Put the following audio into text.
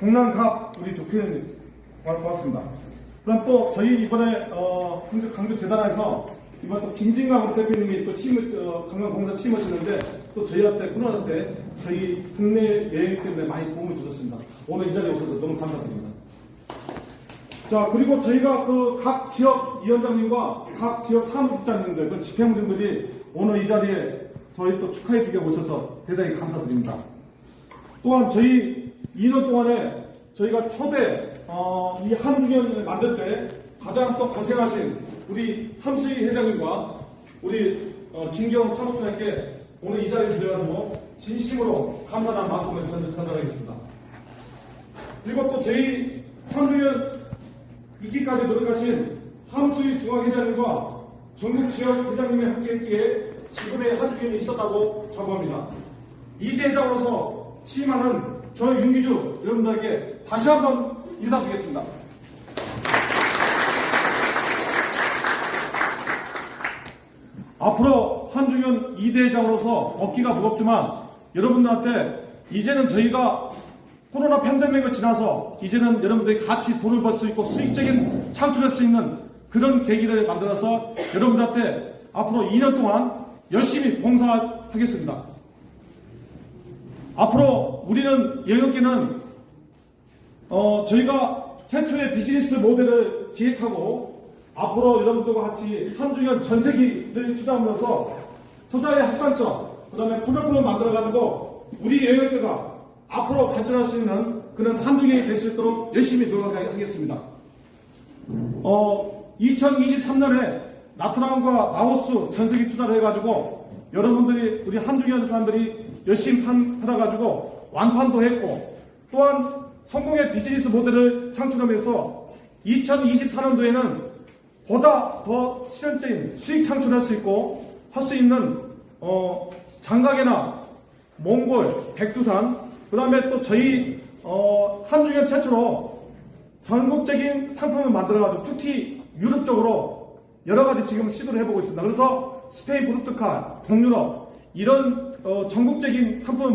동남갑 우리 조태님 고맙습니다. 그럼 또 저희 이번에 어, 강주, 재단에서 이번 또 김진강 대표님이 또 취임, 어, 관광공사 취임하시는데 또 저희한테 코로나 때 저희 국내 여행 때문에 많이 도움을 주셨습니다. 오늘 이 자리에 오셔서 너무 감사드립니다. 자, 그리고 저희가 그 각 지역 위원장님과 각 지역 사무국장님들, 그 집행부들이 오늘 이 자리에 저희 또 축하해 주게 오셔서 대단히 감사드립니다. 또한 저희 2년 동안에 저희가 초대, 어, 이 한주년을 만들 때 가장 또 고생하신 우리 함수희 회장님과 우리 어, 김경 사무총장께 오늘 이 자리에 들어가지고 진심으로 감사하는 말씀을 전- 전달하겠습니다. 그리고 또 저희 한주년 이기까지 노력하신 함수희 중앙회장님과 전국 지역 회장님이 함께 했기에 지금의 한주년이 있었다고 자부합니다. 이 대장으로서 취임하는 저 윤기주 여러분들에게 다시 한번 인사드리겠습니다. 앞으로 한중현 이대장으로서 어깨가 무겁지만 여러분들한테 이제는 저희가 코로나 팬데믹을 지나서 이제는 여러분들이 같이 돈을 벌 수 있고 수익적인 창출할 수 있는 그런 계기를 만들어서 여러분들한테 앞으로 2년 동안 열심히 봉사하겠습니다. 앞으로 우리는 여행업계는 어, 저희가 최초의 비즈니스 모델을 기획하고 앞으로 여러분들과 같이 한중현 전세기를 투자하면서 투자의 확산점, 그 다음에 플랫폼을 만들어가지고 우리 여행업계가 앞으로 발전할 수 있는 그런 한중현이 될 수 있도록 열심히 노력하겠습니다. 어, 2023년에 나트랑과 라오스 전세기 투자를 해가지고 여러분들이 우리 한중현 사람들이 열심히 판, 팔아가지고 완판도 했고 또한 성공의 비즈니스 모델을 창출하면서 2024년도에는 보다 더 실현적인 수익 창출할 수 있고 할 수 있는 어, 장각이나 몽골, 백두산 그 다음에 또 저희 어, 한중현 최초로 전국적인 상품을 만들어가지고 특히 유럽 쪽으로 여러 가지 지금 시도를 해보고 있습니다. 그래서 스페인, 포르투갈, 동유럽 이런 어, 전국적인 상품을